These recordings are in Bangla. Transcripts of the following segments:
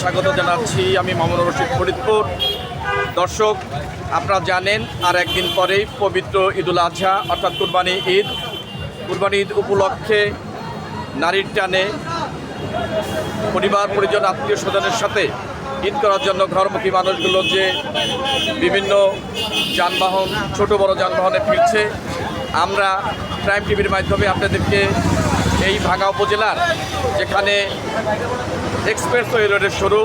স্বাগত জানাচ্ছি আমি মামুন রশিদ ফরিদপুর। দর্শক, আপনারা জানেন, আর একদিন পরেই পবিত্র ঈদুল আজহা, অর্থাৎ কুরবানি ঈদ। কুরবানি ঈদ উপলক্ষে নারীর টানে পরিবার, পরিজন, আত্মীয় স্বজনের সাথে ঈদ করার জন্য ঘরমুখী মানুষগুলো যে বিভিন্ন যানবাহন, ছোট বড় যানবাহনে ফিরছে, আমরা প্রাইম টিভির মাধ্যমে আপনাদেরকে এই ভাঙা উপজেলার যেখানে এক্সপ্রেস ওয়ে রোডের শুরু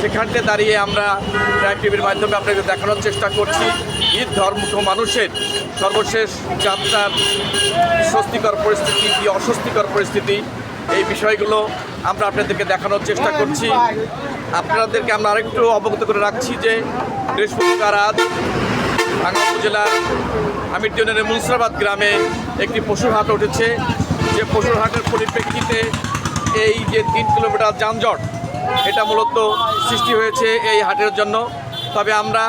সেখানতে দাঁড়িয়ে আমরা প্রাইম টিভির মাধ্যমে আপনাদের দেখানোর চেষ্টা করছি। ঈদ ধর্মুখ মানুষের সর্বশেষ যাত্রার স্বস্তিকর পরিস্থিতি কি, অস্বস্তিকর পরিস্থিতি, এই বিষয়গুলো আমরা আপনাদেরকে দেখানোর চেষ্টা করছি। আপনাদেরকে আমরা আরেকটু অবগত করে রাখছি যে বৃহস্পতিবার রাত ভাঙ্গা উপজেলার আমিরজনের মুনসরাবাদ গ্রামে একটি পশুর হাট উঠেছে। যে পশুর হাটের পরিপ্রেক্ষিতে এই যে তিন কিলোমিটার যানজট, এটা মূলত সৃষ্টি হয়েছে এই হাটের জন্য। তবে আমরা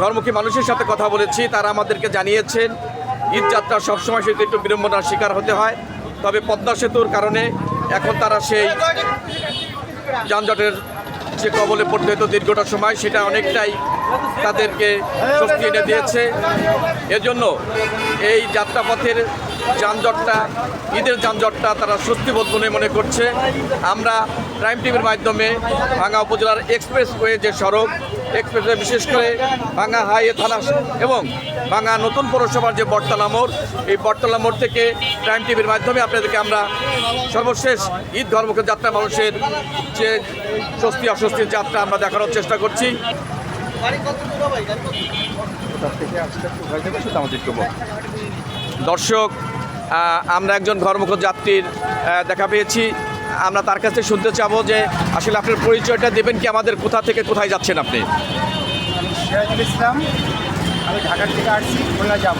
ঘরমুখী মানুষের সাথে কথা বলেছি, তারা আমাদেরকে জানিয়েছেন, ঈদ যাত্রা সবসময় সেটা একটু বিড়ম্বনার শিকার হতে হয়। তবে পদ্মা সেতুর কারণে এখন তারা সেই যানজটের যে কবলে পড়তে হতো দীর্ঘটা সময় সেটা অনেকটাই তাদেরকে স্বস্তি এনে দিয়েছে। এজন্য এই যাত্রাপথের যানজটটা, ঈদের যানজটটা তারা স্বস্তিবোধ মনে মনে করছে। আমরা প্রাইম টিভির মাধ্যমে ভাঙ্গা উপজেলার এক্সপ্রেস ওয়ে যে সড়ক, এক্সপ্রেসওয়ে বিশেষ করে ভাঙ্গা হাইওয়ে থানা এবং ভাঙ্গা নতুন পৌরসভার যে বটতলা মোড়, এই বটতলা মোড় থেকে প্রাইম টিভির মাধ্যমে আপনাদেরকে আমরা সর্বশেষ ঈদ ধর্মক যাত্রা মানুষের যে স্বস্তি অস্বস্তির যাত্রা আমরা দেখানোর চেষ্টা করছি। দর্শক আমরা একজন ঘরমুখ যাত্রীর দেখা পেয়েছি। আমরা তার কাছে শুনতে চাবো যে আসলে আপনার পরিচয়টা দেবেন কি আমাদের কোথা থেকে কোথায় যাচ্ছেন আপনি? ইসলাম, আমি ঢাকার থেকে আসছি, খুলনা যাব।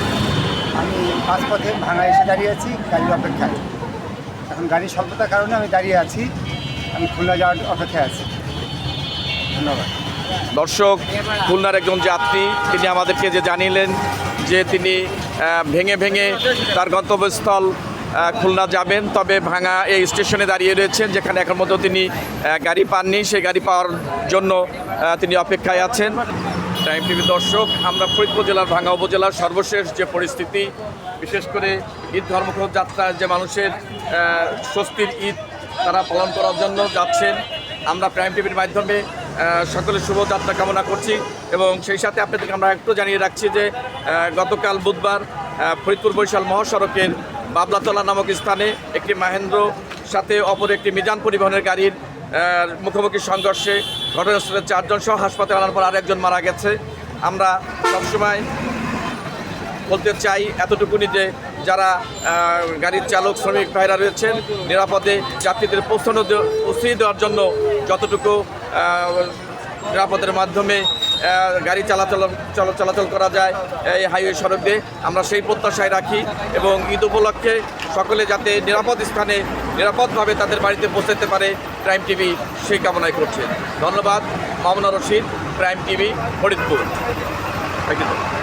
আমি পাসপথে ভাঙা এসে দাঁড়িয়ে আছি, গাড়ির অপেক্ষায়। এখন গাড়ির স্বল্পতার কারণে আমি দাঁড়িয়ে আছি। আমি খুলনা যাওয়ার অপেক্ষায় আছি। ধন্যবাদ। দর্শক, খুলনার একজন যাত্রী, তিনি আমাদেরকে যে জানিলেন যে তিনি ভেঙে ভেঙে তার গন্তব্যস্থল খুলনা যাবেন, তবে ভাঙা এই স্টেশনে দাঁড়িয়ে রয়েছেন, যেখানে এখন মতো তিনি গাড়ি পাননি। সেই গাড়ি পাওয়ার জন্য তিনি অপেক্ষায় আছেন। টাইম টিভি দর্শক, আমরা ফরিদপুর জেলার ভাঙা উপজেলার সর্বশেষ যে পরিস্থিতি বিশেষ করে ঈদ ধর্মঘ যাত্রার যে মানুষের স্বস্তির ঈদ তারা পালন করার জন্য যাচ্ছেন। আমরা প্রাইম টিভির মাধ্যমে সকলের শুভযাত্রা কামনা করছি এবং সেই সাথে আপনাদেরকে আমরা একটু জানিয়ে রাখছি যে গতকাল বুধবার ফরিদপুর বরিশাল মহাসড়কের বাবলাতলা নামক স্থানে একটি মাহেন্দ্র সাথে অপর একটি মিজান পরিবহনের গাড়ির মুখোমুখি সংঘর্ষে ঘটনাস্থলে চারজন সহ হাসপাতালে আনার পর আরেকজন মারা গেছে। আমরা সবসময় বলতে চাই এতটুকুনি যে যারা গাড়ির চালক, শ্রমিক ভাইরা রয়েছেন, নিরাপদে যাত্রীদের পৌঁছানো পৌঁছিয়ে দেওয়ার জন্য যতটুকু নিরাপদের মাধ্যমে গাড়ি চলাচল, চল- চলাচল করা যায়, এই হাইওয়ে সড়ক দিয়ে আমরা সেই প্রত্যাশায় রাখি এবং ঈদ উপলক্ষে সকলে যাতে নিরাপদ স্থানে, নিরাপদভাবে তাদের বাড়িতে পৌঁছাতে পারে প্রাইম টিভি সেই কামনাই করছে। ধন্যবাদ, Mamuna Rashid Prime TV Faridpur. Thank you